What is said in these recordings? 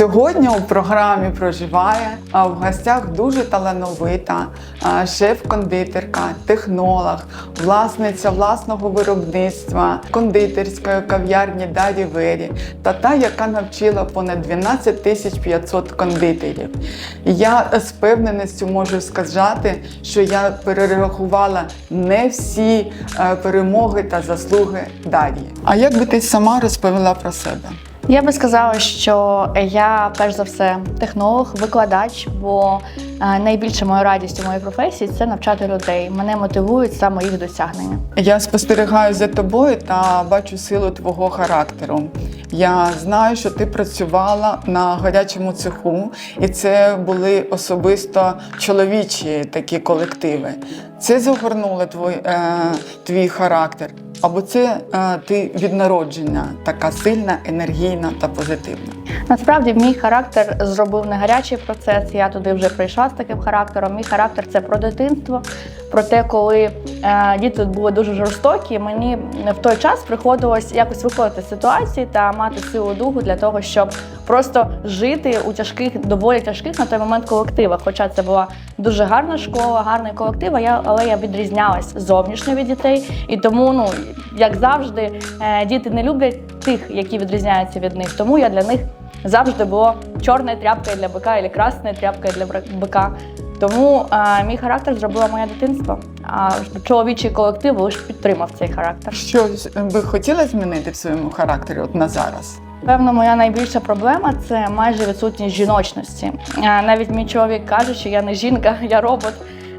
Сьогодні у програмі проживає в гостях дуже талановита шеф-кондитерка, технолог, власниця власного виробництва кондитерської кав'ярні Даді Вері та та, яка навчила понад 12 тисяч 500 кондитерів. Я з певненістю можу сказати, що я перерахувала не всі е, перемоги та заслуги Дар'ї. А як би ти сама розповіла про себе? Я би сказала, що я перш за все технолог, викладач, бо е, найбільше моя радість у моїй професії це навчати людей. Мене мотивують саме їх досягнення. Я спостерігаю за тобою та бачу силу твого характеру. Я знаю, що ти працювала на гарячому цеху, і це були особисто чоловічі такі колективи. Це загорнуло твій, е, твій характер. Або це е, ти від народження така сильна, енергійна та позитивна. Насправді, мій характер зробив не гарячий процес. Я туди вже прийшла з таким характером. Мій характер це про дитинство, про те, коли е, діти були дуже жорстокі. Мені в той час приходилось якось виходити з ситуації та мати силу духу для того, щоб просто жити у тяжких, доволі тяжких на той момент колективах. Хоча це була дуже гарна школа, гарний колектив, а я, але я відрізнялась зовнішньо від дітей. І тому, ну як завжди, е, діти не люблять тих, які відрізняються від них. Тому я для них завжди було чорною тряпкою для бика або красною тряпкою для бика. Тому е, мій характер зробило моє дитинство. А чоловічий колектив лише підтримав цей характер. Що би хотіла змінити в своєму характері от на зараз? Певно, моя найбільша проблема це майже відсутність жіночності. Е, Навіть мій чоловік каже, що я не жінка, я робот.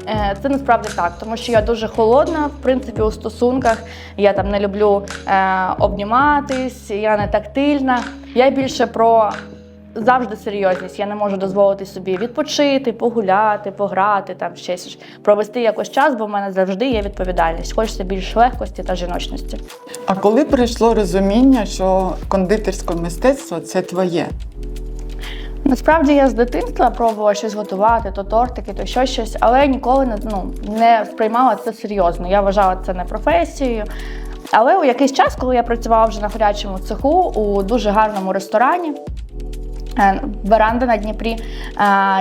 Е, Це насправді так, тому що я дуже холодна, в принципі, у стосунках. Я там не люблю е, обніматись, я не тактильна. Я більше про завжди серйозність. Я не можу дозволити собі відпочити, погуляти, пограти, там ще провести якось час, бо в мене завжди є відповідальність. Хочеться більш легкості та жіночності. А коли прийшло розуміння, що кондитерське мистецтво це твоє? Насправді я з дитинства пробувала щось готувати, то тортики, то що щось, але ніколи не, ну, не сприймала це серйозно. Я вважала це не професією. Але у якийсь час, коли я працювала вже на гарячому цеху у дуже гарному ресторані. Е, Веранда на Дніпрі. е,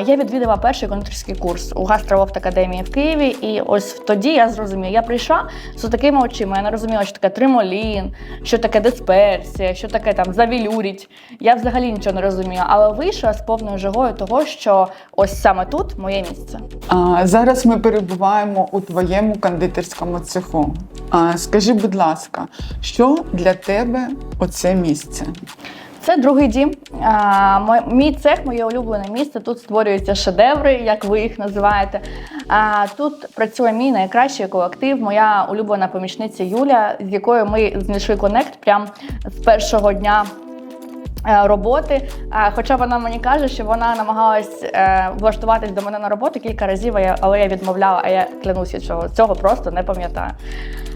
Я відвідала перший кондитерський курс у гастровофт академії в Києві. І ось тоді я зрозуміла. Я прийшла з такими очима. Я не розуміла, що таке тримолін, що таке дисперсія, що таке там завілюріть. Я взагалі нічого не розуміла. Але вийшла з повною жагою того, що ось саме тут моє місце. А, зараз ми перебуваємо у твоєму кондитерському цеху. А, скажи, будь ласка, що для тебе оце місце? Це другий дім. Мій цех, моє улюблене місце. Тут створюються шедеври, як ви їх називаєте. А, Тут працює мій найкращий колектив, моя улюблена помічниця Юля, з якою ми знайшли конект прямо з першого дня. е, Роботи, хоча вона мені каже, що вона намагалась е, влаштуватись до мене на роботу кілька разів, але я відмовляла, а я клянуся, що цього просто не пам'ятаю.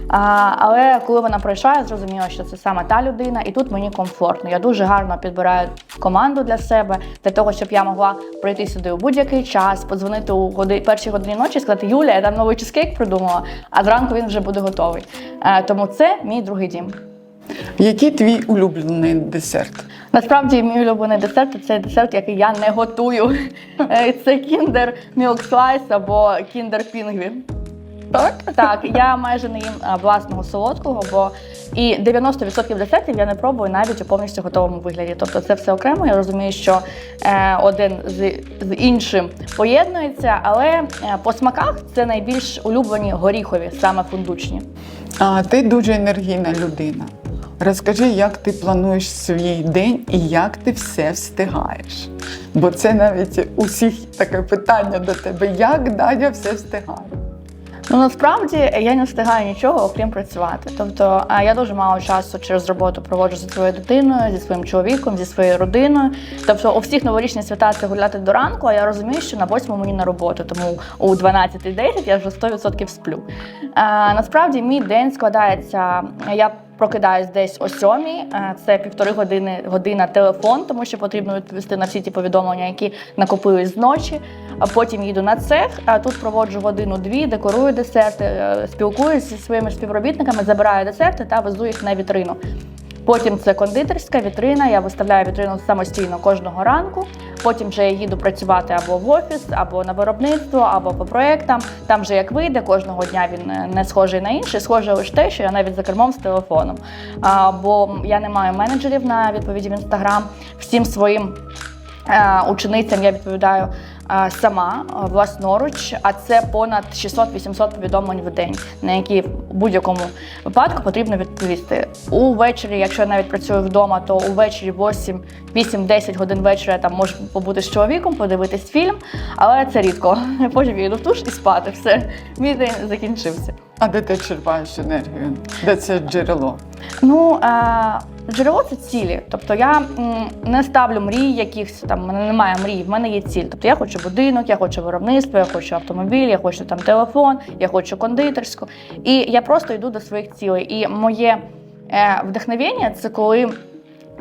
А, але коли вона прийшла, я зрозуміла, що це саме та людина, і тут мені комфортно. Я дуже гарно підбираю команду для себе, для того, щоб я могла прийти сюди у будь-який час, подзвонити у годи, першій годині ночі і сказати, Юля, я там новий чизкейк придумала, а зранку він вже буде готовий. Е, тому це мій другий дім. Який твій улюблений десерт? Насправді, мій улюблений десерт це десерт, який я не готую. Е, Це кіндер Milk Slice або кіндер Pingvi. Так? Так, я майже не їм а, власного солодкого, бо і 90% десертів я не пробую навіть у повністю готовому вигляді. Тобто це все окремо. Я розумію, що е, один з, з іншим поєднується, але е, по смаках це найбільш улюблені горіхові, саме фундучні. А, ти дуже енергійна людина. Розкажи, як ти плануєш свій день і як ти все встигаєш. Бо це навіть усіх таке питання до тебе: як Надя все встигає? Ну насправді я не встигаю нічого, окрім працювати. Тобто я дуже мало часу через роботу проводжу зі своєю дитиною, зі своїм чоловіком, зі своєю родиною. Тобто, у всіх новорічні свята це гуляти до ранку, а я розумію, що на восьму мені на роботу, тому у 12.10 я вже 100% сплю. А, насправді мій день складається. Я Прокидаюсь десь о сьомій, е, це півтори години година телефон, тому що потрібно відповісти на всі ті повідомлення, які накопились зночі. А потім їду на цех. А тут проводжу годину-дві, декорую десерти, е, спілкуюся зі своїми співробітниками, забираю десерти та везу їх на вітрину. Потім це кондитерська вітрина. Я виставляю вітрину самостійно кожного ранку. Потім вже я їду працювати або в офіс, або на виробництво, або по проектам. Там вже як вийде, кожного дня він не схожий на інший. Схоже лише те, що я навіть за кермом з телефоном. А, бо я не маю менеджерів на відповіді в інстаграм. Всім своїм е, ученицям я відповідаю сама власноруч, а це понад 600-800 повідомлень в день, на які в будь-якому випадку потрібно відповісти. Увечері, якщо я навіть працюю вдома, то увечері 8, 8-10 годин вечора я там можу побути з чоловіком, подивитись фільм, але це рідко. Потім я йду в туш і спати. Все, мій день закінчився. А де ти черпаєш енергію? Де це джерело? Ну, е, джерело це цілі. Тобто я м, не ставлю мрій якихось там, в мене немає мрій, в мене є ціль. Тобто я хочу будинок, я хочу виробництво, я хочу автомобіль, я хочу там телефон, я хочу кондитерську. І я просто йду до своїх цілей. І моє е, вдохновення це коли.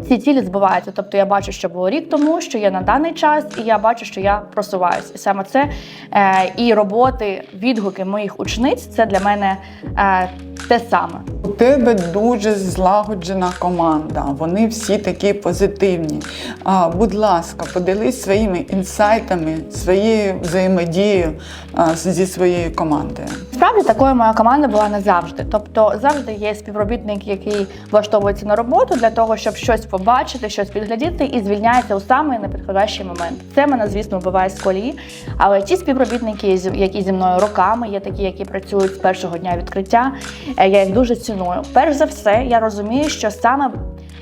Ці цілі збуваються. Тобто я бачу, що було рік тому, що є на даний час, і я бачу, що я просуваюся. І саме це е, і роботи, відгуки моїх учениць це для мене е, те саме. У тебе дуже злагоджена команда. Вони всі такі позитивні. А, будь ласка, поділись своїми інсайтами, своєю взаємодією а, зі своєю командою. Справді такою моя команда була не завжди. Тобто завжди є співробітник, який влаштовується на роботу для того, щоб щось побачити, щось підглядіти, і звільняється у самий непідходящий момент. Це мене, звісно, вбиває з колії. Але ті співробітники, які зі мною роками, є такі, які працюють з першого дня відкриття. е, Я їх дуже ціную. Перш за все, я розумію, що саме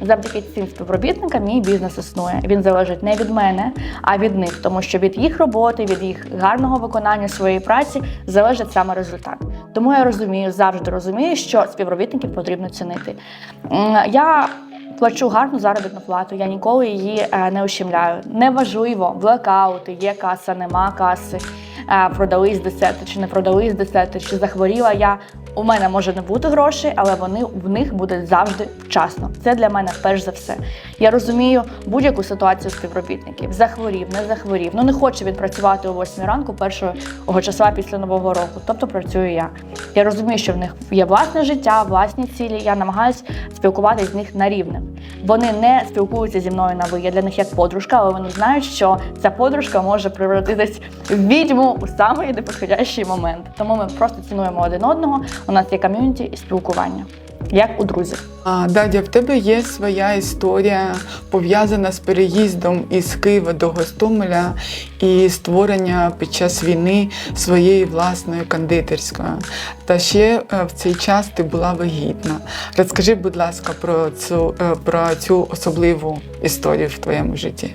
завдяки цим співробітникам мій бізнес існує. Він залежить не від мене, а від них, тому що від їх роботи, від їх гарного виконання своєї праці залежить саме результат. Тому я розумію, завжди розумію, що співробітників потрібно цінити. Я плачу гарну заробітну плату, я ніколи її е, не ущемляю. Неважливо, блекаути, є каса, нема каси, е, продались десерти чи не продались десерти, чи захворіла я. У мене може не бути грошей, але вони в них будуть завжди вчасно. Це для мене перш за все. Я розумію будь-яку ситуацію співробітників. Захворів, не захворів. Ну не хоче він працювати о 8 ранку першого числа після нового року. Тобто працюю я. Я розумію, що в них є власне життя, власні цілі. Я намагаюся спілкуватися з них на рівних. Вони не спілкуються зі мною на ви. Я для них як подружка, але вони знають, що ця подружка може превратитись в відьму у самий неподходящий момент. Тому ми просто цінуємо один одного. У нас є ком'юніті і спілкування, як у друзів. А, Дадя, в тебе є своя історія пов'язана з переїздом із Києва до Гостомеля і створення під час війни своєї власної кондитерської. Та ще е, в цей час ти була вагітна. Розкажи, будь ласка, про цю, е, про цю особливу історію в твоєму житті.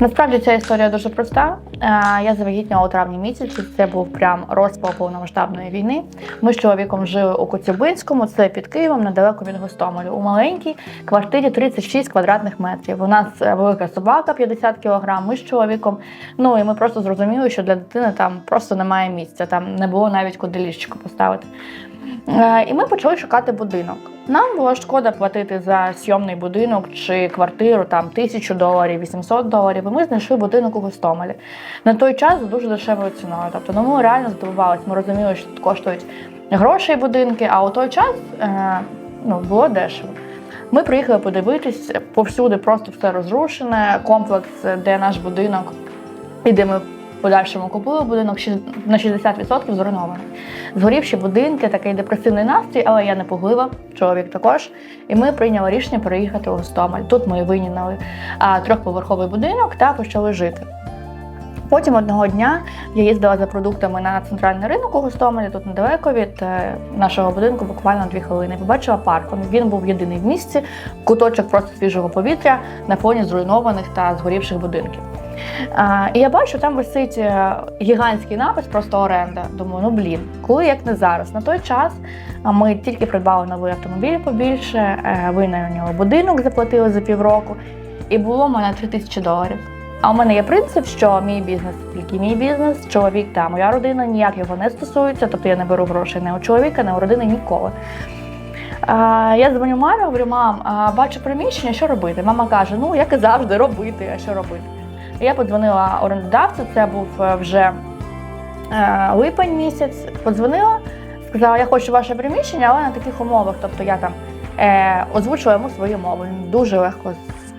Насправді ця історія дуже проста. Е, Я завагітніла у травні місяці. Це був прям розпал повномасштабної війни. Ми з чоловіком жили у Коцюбинському, це під Києвом, недалеко від Гостомелю. У маленькій квартирі 36 квадратних метрів. У нас е, велика собака 50 кілограм. Ми з чоловіком. Ну і ми просто зрозуміли, що для дитини там просто немає місця. Там не було навіть куди ліжечко поставити. Е, І ми почали шукати будинок. Нам було шкода платити за сйомний будинок чи квартиру там тисячу доларів, 800 доларів. І ми знайшли будинок у Гостомелі. На той час за дуже дешевою ціною. Тобто, ну ми реально здивувалися. Ми розуміли, що тут коштують гроші будинки, а у той час е, ну, було дешево. Ми приїхали подивитись, повсюди просто все розрушене. Комплекс, де наш будинок, і де ми подальшому купили будинок на 60% зруйнований. Згорівші будинки, такий депресивний настрій, але я не поглива, чоловік також. І ми прийняли рішення переїхати у Гостомель. Тут ми вийняли трьохповерховий будинок та почали жити. Потім одного дня я їздила за продуктами на центральний ринок у Гостомелі, тут недалеко від е, нашого будинку, буквально дві хвилини. Побачила парк. Він був єдиний в місті, куточок просто свіжого повітря на фоні зруйнованих та згорівших будинків. А, і я бачу, там висить е, гігантський напис, просто оренда. Думаю, ну блін, коли як не зараз. На той час ми тільки придбали новий автомобіль побільше, е, винайняли будинок, заплатили за півроку, і було в мене 3 тисячі доларів. А у мене є принцип, що мій бізнес тільки мій бізнес, чоловік та моя родина ніяк його не стосується, тобто я не беру грошей не у чоловіка, не у родини ніколи. Я дзвоню мамі, говорю, мам, бачу приміщення, що робити? Мама каже: ну як і завжди, робити, а що робити? Я подзвонила орендодавцю, це був е, вже е, липень місяць. Подзвонила, сказала, я хочу ваше приміщення, але на таких умовах. Тобто я там е, озвучила йому свою мову. Він дуже легко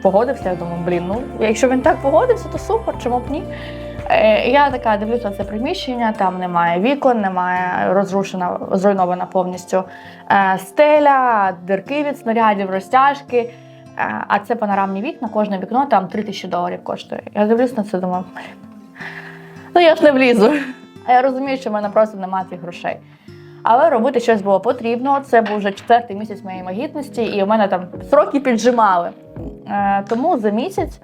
погодився. Я думаю, блін, ну якщо він так погодився, то супер, чому б ні? Е, я така дивлюся це приміщення, там немає вікон, немає розрушена, зруйнована повністю е, стеля, дирки від снарядів, розтяжки. Е, а це панорамні вікна, кожне вікно там 3 тисячі доларів коштує. Я дивлюсь на це, думаю, ну я ж не влізу. Я розумію, що в мене просто немає цих грошей. Але робити щось було потрібно. Це був вже четвертий місяць моєї вагітності, і у мене там сроки піджимали. Е, тому за місяць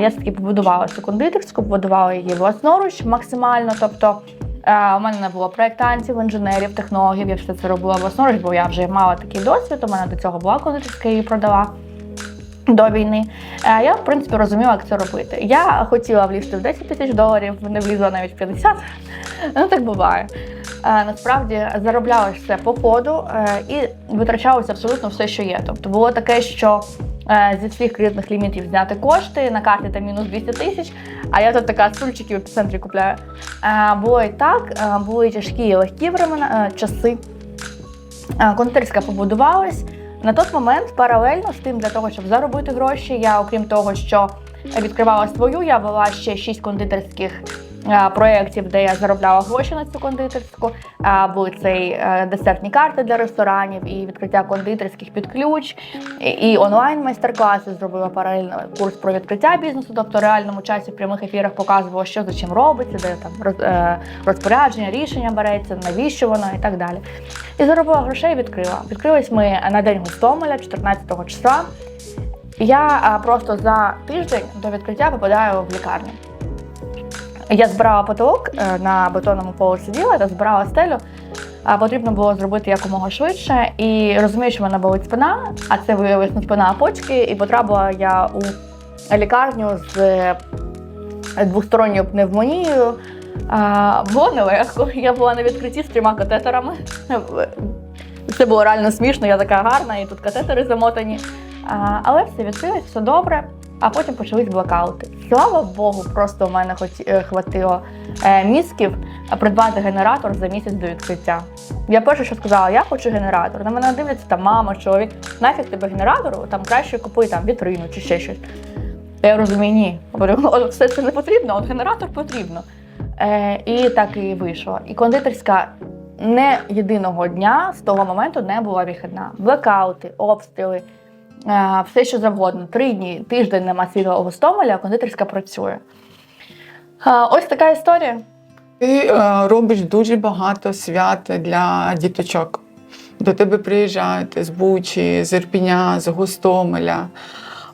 я все-таки побудувала цю кондитерську, побудувала її власноруч максимально. Тобто е, у мене не було проєктантів, інженерів, технологів. Я все це робила власноруч, бо я вже мала такий досвід. У мене до цього була кондитерська, я її продала. До війни Е, я в принципі розуміла, як це робити. Я хотіла влізти в 10 тисяч доларів, не влізла навіть в 50. Ну так буває. Е, Насправді зароблялося все по ходу е, і витрачалося абсолютно все, що є. Тобто було таке, що зі всіх кредитних лімітів зняти кошти на карті там мінус 200 тисяч. А я тут така стульчиків в епіцентрі купляю. Було і так, були тяжкі і легкі времена, часи. Кондитерська побудувалась. На той момент паралельно з тим, для того, щоб заробити гроші, я, окрім того, що відкривала свою, я вела ще шість кондитерських проєктів, де я заробляла гроші на цю кондитерську. Е, Були цей е, десертні карти для ресторанів, і відкриття кондитерських під ключ, і- онлайн майстер-класи. Зробила паралельно курс про відкриття бізнесу, тобто в реальному часі в прямих ефірах показувала, що за чим робиться, де там е, розпорядження, рішення береться, навіщо воно і так далі. І заробила грошей, і відкрила. Відкрились ми на день Гостомеля, 14 числа. Я просто за тиждень до відкриття попадаю в лікарню. Я збирала потолок е, на бетонному полу сиділа та збирала стелю. Потрібно було зробити якомога швидше. І розумію, що в мене болить спина, а це виявилось не спина, а почки. І потрапила я у лікарню з е, двосторонньою пневмонією. Було нелегко. Я була на відкритті з трьома катетерами. Це було реально смішно, я така гарна, і тут катетери замотані. Але все відкрилось, все добре. А потім почались блокаути. Слава Богу, просто в мене хоч е, хватило е, мізків придбати генератор за місяць до відкриття. Я перше, що сказала, я хочу генератор. На мене дивляться там мама, чоловік. Нафіг тебе генератору, там краще купи там вітрину чи ще щось. Я розумію, ні. «От все це не потрібно, от генератор потрібно. Е, і так і вийшло. І кондитерська не єдиного дня з того моменту не була вихідна. Блекаути, обстріли, е, все що завгодно. Три дні, тиждень нема світла у Гостомелі, а кондитерська працює. Е, ось така історія. Ти е, робиш дуже багато свят для діточок. До тебе приїжджають з Бучі, з Ірпіня, з Гостомеля.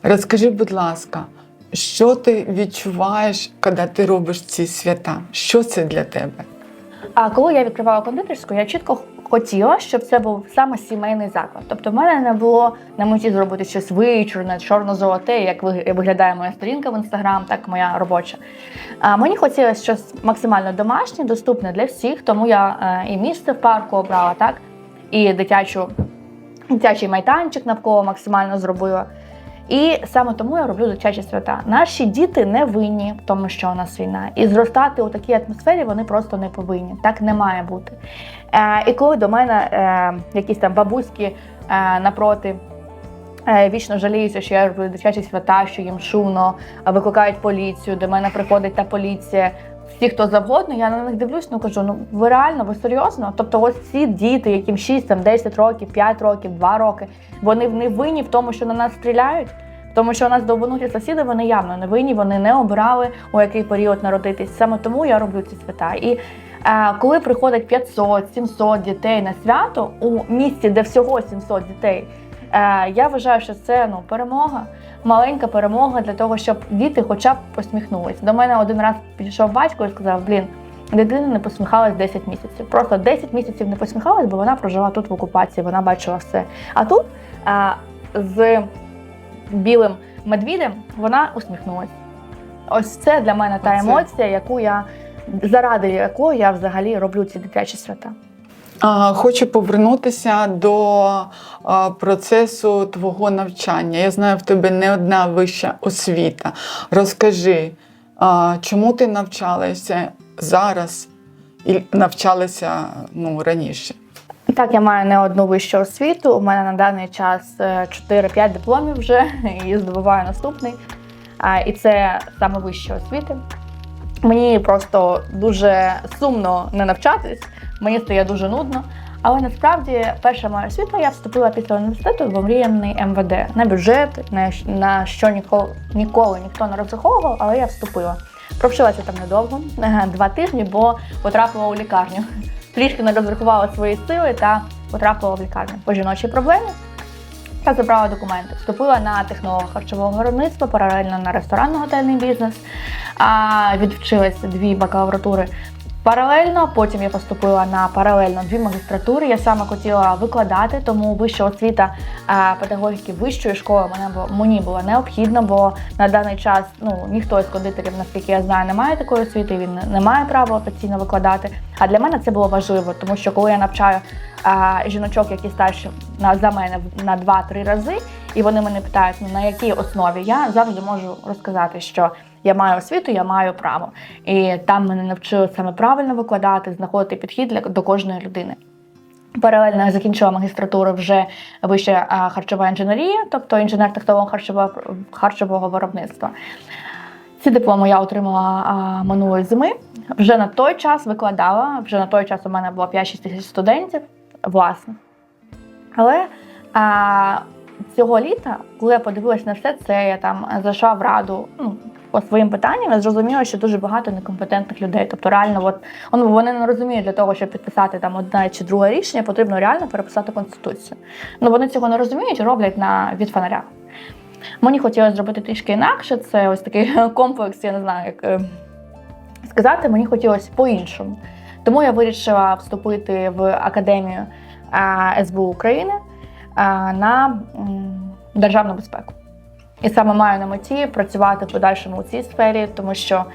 Розкажи, будь ласка, що ти відчуваєш, коли ти робиш ці свята? Що це для тебе? А коли я відкривала кондитерську, я чітко хотіла, щоб це був саме сімейний заклад. Тобто, в мене не було на меті зробити щось вичурне, чорно-золоте, як ви- виглядає моя сторінка в інстаграм, так моя робоча. А мені хотілося щось максимально домашнє, доступне для всіх, тому я е, і місце в парку обрала, так, і дитячу, дитячий майданчик навколо максимально зробила. І саме тому я роблю дитячі свята. Наші діти не винні в тому, що у нас війна. І зростати у такій атмосфері вони просто не повинні. Так не має бути. Е, і коли до мене е, якісь там бабуськи е, напроти. е, Вічно жаліються, що я роблю дитячі свята, що їм шумно, викликають поліцію, до мене приходить та поліція. Всі, хто завгодно, я на них дивлюсь, ну кажу, ну ви реально, ви серйозно? Тобто, ось ці діти, яким 6, там, 10 років, 5 років, 2 роки, вони не винні в тому, що на нас стріляють. Тому що у нас довбануті сусіди, вони явно не винні, вони не обирали у який період народитись. Саме тому я роблю ці свята. І е, коли приходить 500, 700 дітей на свято у місті, де всього 700 дітей, е, я вважаю, що це ну перемога, маленька перемога для того, щоб діти хоча б посміхнулись. До мене один раз підійшов батько і сказав: Блін, дитина не посміхалась 10 місяців. Просто 10 місяців не посміхалась, бо вона прожила тут в окупації, вона бачила все. А тут е, з білим медвідем, вона усміхнулась. Ось це для мене та емоція, яку я заради якої я взагалі роблю ці дитячі свята. Хочу повернутися до процесу твого навчання. Я знаю, в тебе не одна вища освіта. Розкажи, чому ти навчалася зараз і навчалася ну, раніше? Так, я маю не одну вищу освіту. У мене на даний час е, 4-5 дипломів вже і здобуваю наступний. І це саме вища освіти. Мені просто дуже сумно не навчатись, мені стає дуже нудно. Але насправді перша моя освіта я вступила після університету в омріяний МВД на бюджет, на, на що ніколи, ніколи ніхто не розраховував, але я вступила. Провчилася там недовго, два тижні, бо потрапила у лікарню. Трішки не розрахувала свої сили та потрапила в лікарню по жіночій проблемі. Я забрала документи, вступила на технолога харчового виробництва, паралельно на ресторанно-готельний бізнес. А відвчилася дві бакалавратури паралельно. Потім я поступила на паралельно дві магістратури. Я саме хотіла викладати, тому вища освіта педагогіки вищої школи мене мені була необхідна, бо на даний час ну ніхто з кондитерів, наскільки я знаю, не має такої освіти. Він не- має права офіційно викладати. А для мене це було важливо, тому що коли я навчаю а, жіночок, які старші на за мене на 2-3 рази, і вони мене питають, ну на якій основі я завжди можу розказати, що я маю освіту, я маю право. І там мене навчили саме правильно викладати, знаходити підхід для до кожної людини. Паралельно я закінчила магістратуру вже вища харчова інженерія, тобто інженер технолог харчового, харчового виробництва. Ці дипломи я отримала минулої зими. Вже на той час викладала. Вже на той час у мене було 5-6 тисяч студентів, власне. Але а, цього літа, коли я подивилась на все це, я там зайшла в раду ну, по своїм питанням, я зрозуміла, що дуже багато некомпетентних людей. Тобто, реально, от, ну, вони не розуміють для того, щоб підписати там одне чи друге рішення, потрібно реально переписати конституцію. Ну вони цього не розуміють і роблять на від фонаря. Мені хотілося зробити трішки інакше. Це ось такий комплекс, я не знаю, як е, сказати, мені хотілося по-іншому. Тому я вирішила вступити в академію СБУ України на державну безпеку. І саме маю на меті працювати в подальшому у цій сфері, тому що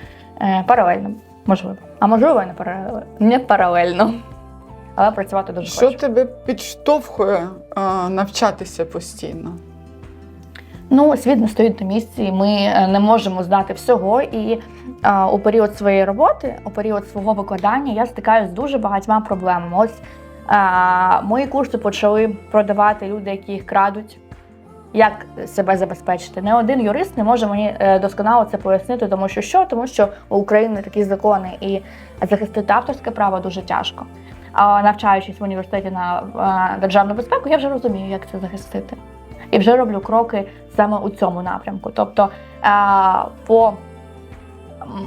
е, паралельно можливо. А можливо, і не паралельно, не паралельно. Але працювати дуже Що хочу. тебе підштовхує а, навчатися постійно? Ну, світ не стоїть на місці, і ми е, не можемо знати всього. І е, у період своєї роботи, у період свого викладання, я стикаюся з дуже багатьма проблемами. Ось е, мої курси почали продавати люди, які їх крадуть. Як себе забезпечити? Не один юрист не може мені е, досконало це пояснити, тому що що? Тому що у України такі закони і захистити авторське право дуже тяжко. А навчаючись в університеті на е, державну безпеку, я вже розумію, як це захистити. І вже роблю кроки саме у цьому напрямку. Тобто е, по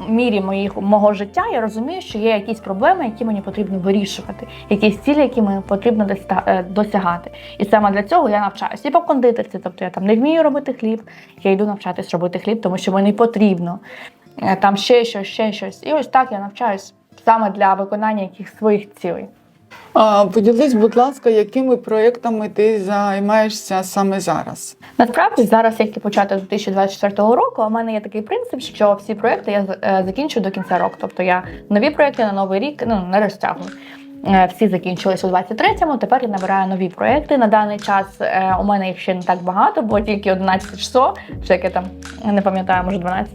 мірі моїх, мого життя я розумію, що є якісь проблеми, які мені потрібно вирішувати, якісь цілі, які мені потрібно е, досягати. І саме для цього я навчаюся. І по кондитерці, тобто я там не вмію робити хліб, я йду навчатись робити хліб, тому що мені потрібно. Е, Там ще щось, ще щось. І ось так я навчаюсь саме для виконання якихось своїх цілей. Поділись, будь ласка, якими проєктами ти займаєшся саме зараз? Насправді зараз, як і почати з 2024 року, у мене є такий принцип, що всі проекти я е, закінчую до кінця року. Тобто я нові проекти на новий рік ну, не розтягую. Е, Всі закінчились у 23-му, тепер я набираю нові проекти. На даний час е, у мене їх ще не так багато, бо тільки 11 часов, чи яке там не пам'ятаю, може 12.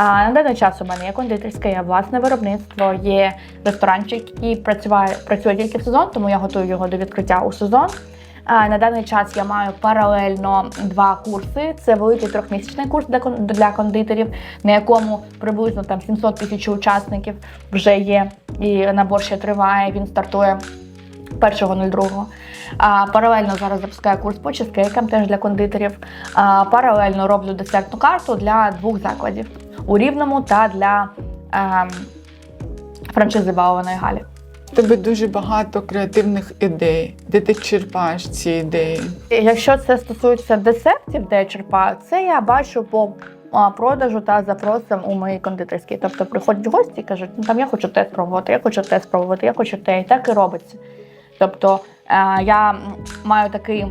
А на даний час у мене є кондитерське, є власне виробництво, є ресторанчик, який працює, працює тільки в сезон, тому я готую його до відкриття у сезон. На даний час я маю паралельно два курси. Це великий трьохмісячний курс для кондитерів, на якому приблизно там 700 тисяч учасників вже є. І набор ще триває. Він стартує 1.02. А паралельно зараз запускаю курс по чизкейкам теж для кондитерів. А, паралельно роблю десертну карту для двох закладів у Рівному та для ем, франшизи Бауваної Галі. У тебе дуже багато креативних ідей. Де ти черпаєш ці ідеї? Якщо це стосується десертів, де я черпаю, це я бачу по продажу та запросам у моїй кондитерській. Тобто приходять гості і кажуть, ну там я хочу те спробувати, я хочу те спробувати, я хочу те, і так і робиться. Тобто е, я маю такий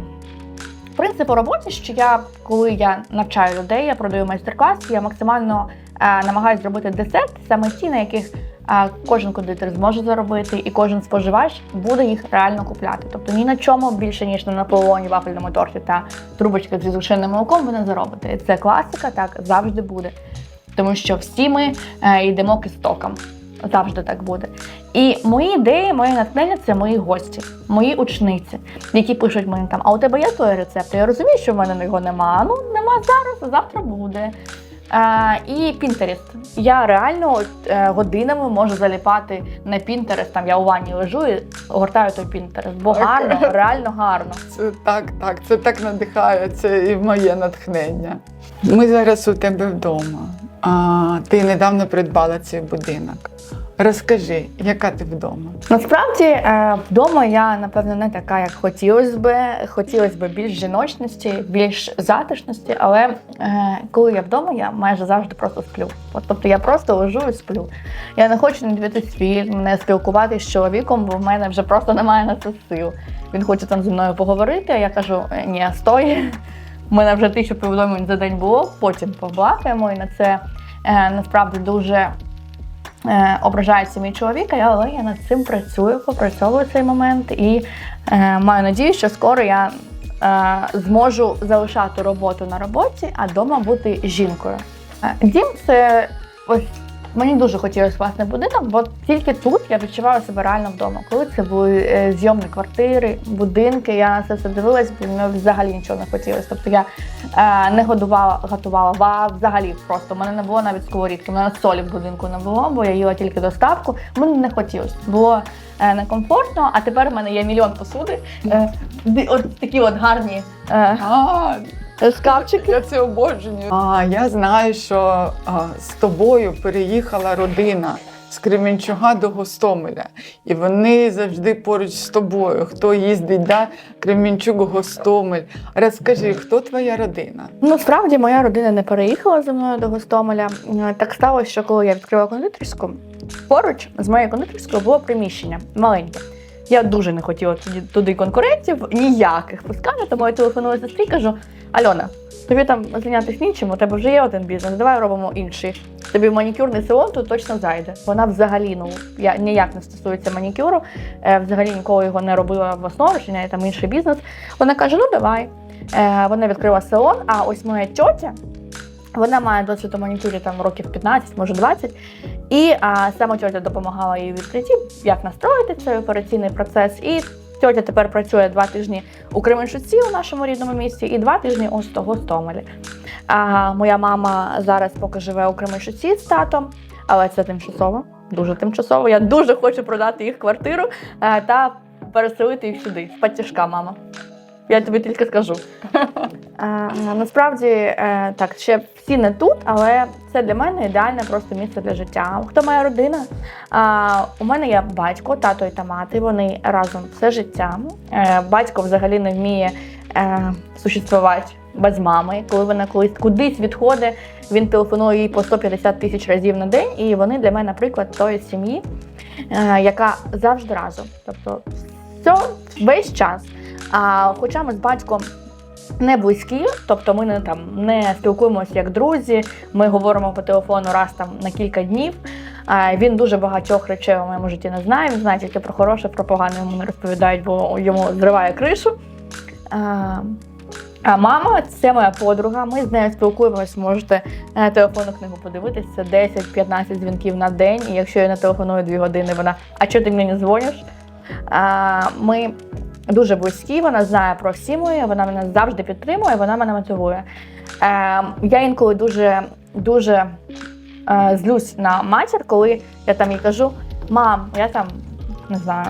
принцип у роботі, що я, коли я навчаю людей, я продаю майстер-клас, я максимально е, намагаюся зробити десерт, саме ті, на яких е, кожен кондитер зможе заробити, і кожен споживач буде їх реально купляти. Тобто ні на чому більше, ніж на наполеоні, вафельному торті та трубочках зі згущеним молоком ви не заробите. Це класика, так завжди буде. Тому що всі ми е, йдемо к істокам. Завжди так буде. І мої ідеї, моє натхнення це мої гості, мої учениці, які пишуть мені там, а у тебе є той рецепт? Я розумію, що в мене його нема. Ну нема зараз, а завтра буде. Е, і Пінтерест. Я реально е, годинами можу заліпати на Пінтерест. Там я у ванні лежу і гортаю той Пінтерест. бо Так. гарно, реально гарно. Це так, так, це так надихає, це і моє натхнення. Ми зараз у тебе вдома. А, ти недавно придбала цей будинок. Розкажи, яка ти вдома? Насправді е, вдома я напевно не така, як хотілося би. Хотілося б більш жіночності, більш затишності, але е, коли я вдома, я майже завжди просто сплю. От, тобто я просто лежу і сплю. Я не хочу не дивитись фільм, не спілкуватися з чоловіком, бо в мене вже просто немає на це сил. Він хоче там зі мною поговорити, а я кажу: «Е, ні, стой. У мене вже тисячу повідомлень за день було, потім побалакаємо, і на це насправді дуже ображається мій чоловік, але я над цим працюю, попрацьовую цей момент і е, маю надію, що скоро я е, зможу залишати роботу на роботі, а вдома бути жінкою. Е, дім це ось. Мені дуже хотілося власний будинок, бо тільки тут я відчувала себе реально вдома. Коли це були е, зйомні квартири, будинки, я на це все дивилась, бо мені взагалі нічого не хотілося. Тобто я е, не годувала, готувала ва взагалі просто. У мене не було навіть сковорідки, у мене солі в будинку не було, бо я їла тільки доставку. Мені не хотілося. Було е, некомфортно, а тепер в мене є мільйон посуди. Е, от такі от гарні е, А, я це обожнюю. А я знаю, що а, з тобою переїхала родина з Кременчуга до Гостомеля, і вони завжди поруч з тобою. Хто їздить, да? Кременчук, Гостомель. Розкажи, хто твоя родина? Ну, справді моя родина не переїхала зі мною до Гостомеля. Так сталося, що коли я відкрила кондитерську, поруч з моєю кондитерською було приміщення маленьке. Я дуже не хотіла туди, туди конкурентів ніяких пускати, тому я телефоную сестрі і кажу: Альона, тобі там зайнятися нічим, у тебе вже є один бізнес, давай робимо інший. Тобі манікюрний салон тут точно зайде. Вона взагалі ну я ніяк не стосується манікюру, е, взагалі ніколи його не робила в основі, чи не там інший бізнес. Вона каже: ну давай. Е, вона відкрила салон, а ось моя тьотя. Вона має досвід у манікюрі там років 15, може 20. І а, саме тьотя допомагала їй відкритті, як настроїти цей операційний процес. І тьотя тепер працює два тижні у Кременчуці у нашому рідному місті, і два тижні у Сто- Гостомелі. А моя мама зараз поки живе у Кременчуці з татом, але це тимчасово, дуже тимчасово. Я дуже хочу продати їх квартиру е, та переселити їх сюди. З патішка, мама. Я тобі тільки скажу. Е, Насправді е, так, ще всі не тут, але це для мене ідеальне просто місце для життя. Хто моя родина? А, У мене є батько, тато і та мати. Вони разом все життя. Е, Батько взагалі не вміє е, существувати без мами. Коли вона колись кудись відходить, він телефонує їй по 150 тисяч разів на день, і вони для мене, наприклад, тої сім'ї, е, яка завжди разом. Тобто, все, весь час. А хоча ми з батьком не близькі, тобто ми не там не спілкуємося як друзі. Ми говоримо по телефону раз там на кілька днів. Він дуже багатьох речей у моєму житті не знає. Він знає тільки про хороше, про погане йому не розповідають, бо йому зриває кришу. А, мама це моя подруга. Ми з нею спілкуємось. Можете е, телефонну книгу подивитися. Це 10-15 дзвінків на день. І якщо я не телефоную 2 години, вона а чого ти мені не дзвониш? Ми дуже близькі, вона знає про всі мої, вона мене завжди підтримує, вона мене мотивує. Е, я інколи дуже, дуже е, злюсь на матір, коли я там їй кажу: мам, я там не знаю,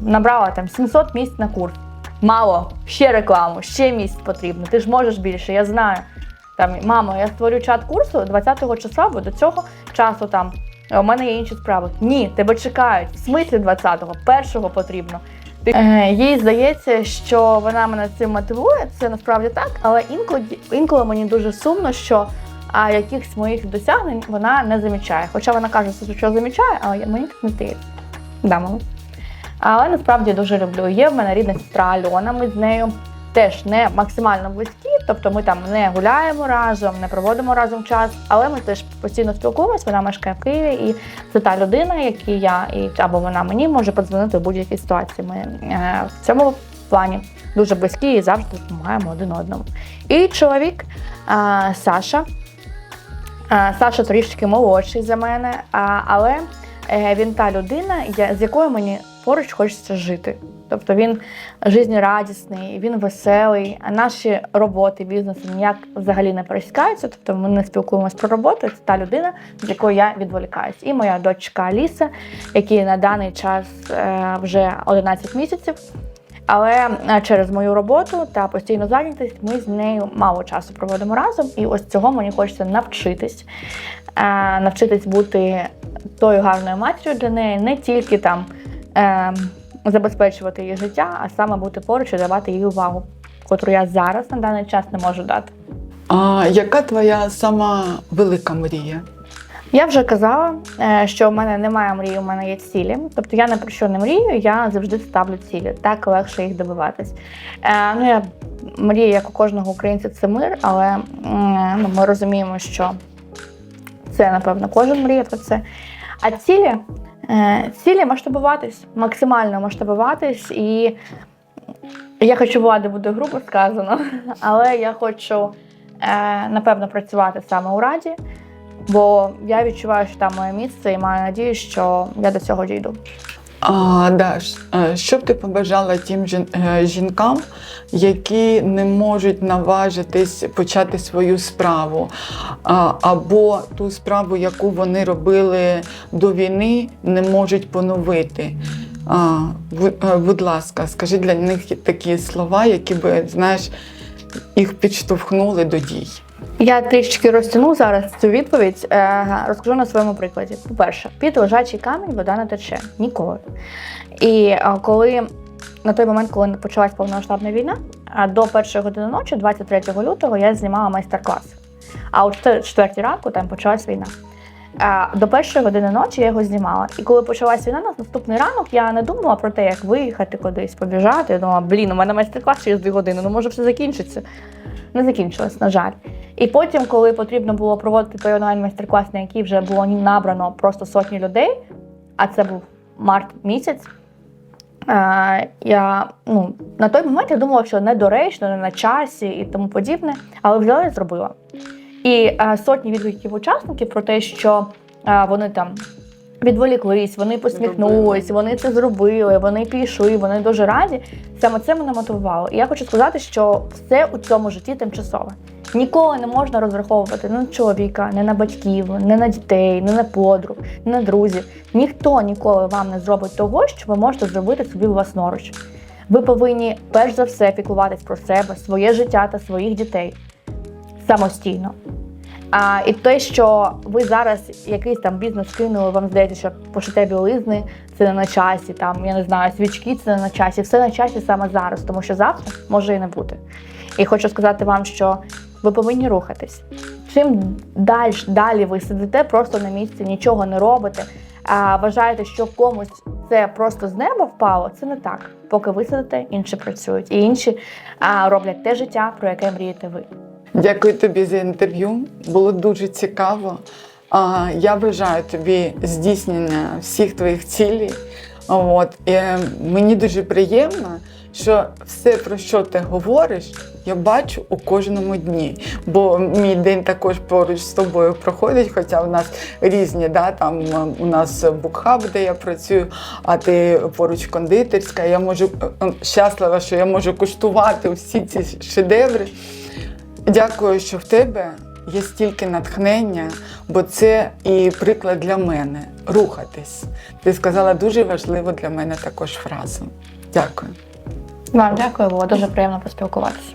набрала там 700 місць на курс. Мало, ще рекламу, ще місць потрібно. Ти ж можеш більше, я знаю. Там, мамо, я створю чат курсу 20-го числа, бо до цього часу там у мене є інші справи. Ні, тебе чекають. В смислі 20-го, першого потрібно. Ти- Е, їй здається, що вона мене цим мотивує. Це насправді так, але інколи, інколи мені дуже сумно, що а якихось моїх досягнень вона не замічає. Хоча вона каже, що замічає, але мені так не здається. Да, мама. Але насправді дуже люблю. Є в мене рідна сестра Альона. Ми з нею теж не максимально близькі, тобто ми там не гуляємо разом, не проводимо разом час, але ми теж постійно спілкуємось. Вона мешкає в Києві, і це та людина, якій я і або вона мені може подзвонити в будь-якій ситуації. Ми е, в цьому плані дуже близькі і завжди допомагаємо один одному. І чоловік е, Саша. Е, Саша трішки молодший за мене, а, але е, він та людина, з якою мені поруч хочеться жити. Тобто він жизнерадісний, він веселий, а наші роботи, бізнеси ніяк взагалі не пересікаються. Тобто ми не спілкуємося про роботу. Це та людина, з якою я відволікаюсь. І моя дочка Аліса, якій на даний час е, вже 11 місяців. Але е, через мою роботу та постійну зайнятість ми з нею мало часу проводимо разом. І ось цього мені хочеться навчитись. Е, навчитись бути тою гарною матір'ю для неї, не тільки там е, забезпечувати її життя, а саме бути поруч і давати їй увагу, котру я зараз на даний час не можу дати. А яка твоя сама велика мрія? Я вже казала, е, що в мене немає мрії, у мене є цілі. Тобто я не про що не мрію, я завжди ставлю цілі. Так легше їх добиватись. Е, Ну, я мрію, як у кожного українця, це мир, але ну, ми розуміємо, що це, напевно, кожен мріє про це. А цілі, цілі масштабуватись, максимально масштабуватись. І я хочу влади, буде грубо сказано, але я хочу, е, напевно, працювати саме у раді. Бо я відчуваю, що там моє місце і маю надію, що я до цього дійду. А, Даш, е, що б ти побажала тим е, жінкам, які не можуть наважитись почати свою справу, або ту справу, яку вони робили до війни, не можуть поновити? А, е, будь ласка, скажи для них такі слова, які би знаєш, їх підштовхнули до дій. Я трішечки розтягну зараз цю відповідь. Е, розкажу на своєму прикладі. По-перше, під лежачий камінь вода не тече ніколи. І е, коли на той момент, коли почалась повномасштабна війна, а до першої години ночі, 23 лютого, я знімала майстер-клас. А о 4 ранку там почалась війна. А, До першої години ночі я його знімала. І коли почалась війна, на наступний ранок я не думала про те, як виїхати кудись, побіжати. Я думала, блін, у мене майстер-клас через дві години, ну може все закінчиться. Не закінчилось, на жаль. І потім, коли потрібно було проводити той онлайн майстер-клас, на який вже було набрано просто сотні людей, а це був март місяць. е, Я ну, на той момент я думала, що недоречно, не на часі і тому подібне, але взяла і зробила. І е, сотні відгуків учасників про те, що е, вони там відволіклись, вони посміхнулись, вони це зробили, вони пішли, вони дуже раді. Саме це мене мотивувало. І я хочу сказати, що все у цьому житті тимчасове. Ніколи не можна розраховувати ні на чоловіка, не на батьків, не на дітей, не на подруг, не на друзів. Ніхто ніколи вам не зробить того, що ви можете зробити собі власноруч. Ви повинні перш за все піклуватись про себе, своє життя та своїх дітей самостійно. А, і те, що ви зараз якийсь там бізнес кинули, вам здається, що пошите білизни це не на часі, там я не знаю, свічки це не на часі, все на часі саме зараз, тому що завтра може і не бути. І хочу сказати вам, що ви повинні рухатись. Чим далі, далі ви сидите просто на місці, нічого не робите, а вважаєте, що комусь це просто з неба впало, це не так. Поки ви сидите, інші працюють, і інші а, роблять те життя, про яке мрієте ви. Дякую тобі за інтерв'ю. Було дуже цікаво. Я бажаю тобі здійснення всіх твоїх цілей. От. І е, мені дуже приємно, що все, про що ти говориш, я бачу у кожному дні. Бо мій день також поруч з тобою проходить, хоча у нас різні, да, там е, у нас букхаб, де я працюю, а ти поруч кондитерська. Я можу е, щаслива, що я можу куштувати всі ці шедеври. Дякую, що в тебе є стільки натхнення, бо це і приклад для мене рухатись. Ти сказала дуже важливу для мене також фразу. Дякую. Вам дякую, було дуже приємно поспілкуватися.